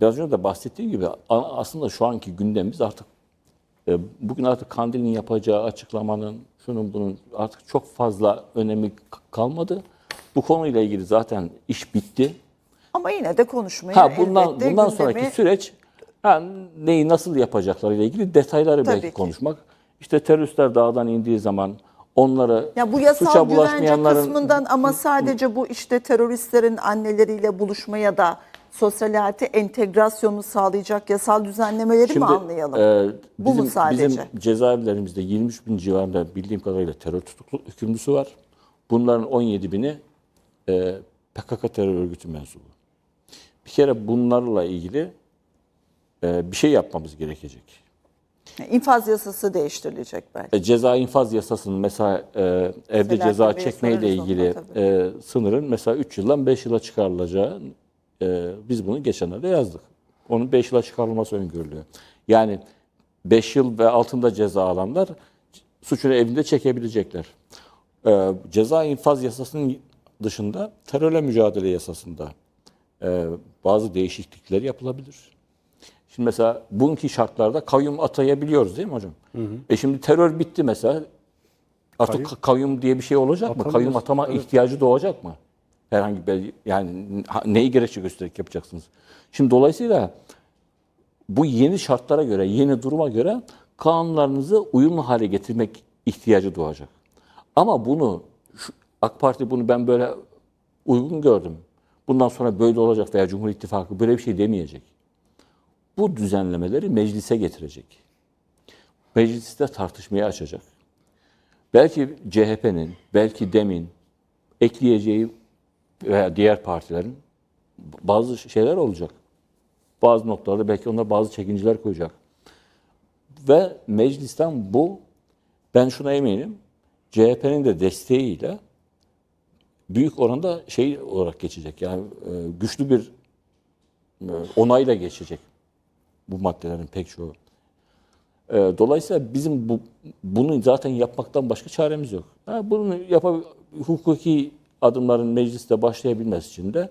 biraz önce de bahsettiğim gibi aslında şu anki gündemimiz artık e, bugün artık Kandil'in yapacağı açıklamanın şunun bunun artık çok fazla önemi kalmadı. Bu konuyla ilgili zaten iş bitti. Ama yine de konuşmayı Ha bundan elbette bundan gündemi- sonraki süreç ha, neyi nasıl yapacaklarıyla ilgili detayları Tabii belki ki. konuşmak. İşte teröristler dağdan indiği zaman onları Ya bu suça yasal güvence bulaşmayanların kısmından ama sadece bu işte teröristlerin anneleriyle buluşmaya da sosyal hayata entegrasyonu sağlayacak yasal düzenlemeleri mi anlayalım? e, Bu mu sadece? Bizim cezaevlerimizde 23 bin civarında bildiğim kadarıyla terör tutuklu hükümlüsü var. Bunların 17 bini e, PKK terör örgütü mensubu. Bir kere bunlarla ilgili e, bir şey yapmamız gerekecek. İnfaz yasası değiştirilecek belki. E, ceza infaz yasasının mesela e, evde Selahattin ceza çekmeyle ilgili e, sınırın mesela 3 yıldan 5 yıla çıkarılacağı e, biz bunu geçenlerde yazdık. Onun 5 yıla çıkarılması öngörülüyor. Yani 5 yıl ve altında ceza alanlar suçunu evinde çekebilecekler. E, ceza infaz yasasının dışında terörle mücadele yasasında e, bazı değişiklikler yapılabilir. Şimdi mesela bugünkü şartlarda kayyum atayabiliyoruz değil mi hocam? E şimdi terör bitti mesela. Artık Kayyum- kayyum, diye bir şey olacak mı? Kayyum atama Evet. ihtiyacı doğacak mı? Herhangi bir yani neyi gerekçe göstererek yapacaksınız? Şimdi dolayısıyla bu yeni şartlara göre, yeni duruma göre kanunlarınızı uyumlu hale getirmek ihtiyacı doğacak. Ama bunu şu- AK Parti bunu ben böyle uygun gördüm. Bundan sonra böyle olacak veya Cumhur İttifakı böyle bir şey demeyecek. Bu düzenlemeleri meclise getirecek. Mecliste tartışmaya açacak. Belki CHP'nin, belki DEM'in ekleyeceği veya diğer partilerin bazı şeyler olacak. Bazı noktalarda belki onlar bazı çekinciler koyacak. Ve meclisten bu, ben şuna eminim, CHP'nin de desteğiyle büyük oranda şey olarak geçecek. Yani e, güçlü bir e, onayla geçecek bu maddelerin pek çoğu. E, Dolayısıyla bizim bu bunu zaten yapmaktan başka çaremiz yok. Ha, bunu yapabil hukuki adımların mecliste başlayabilmesi için de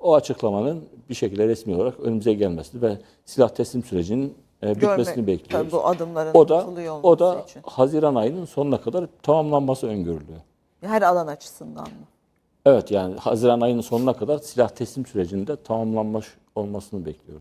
o- açıklamanın bir şekilde resmi olarak önümüze gelmesini ve silah teslim sürecinin e, bitmesini Görmek, bekliyoruz. tabii bu adımların O da o da için. Haziran ayının sonuna kadar tamamlanması öngörülüyor. Her alan açısından mı? Evet yani Haziran ayının sonuna kadar silah teslim sürecinde tamamlanmış olmasını bekliyoruz.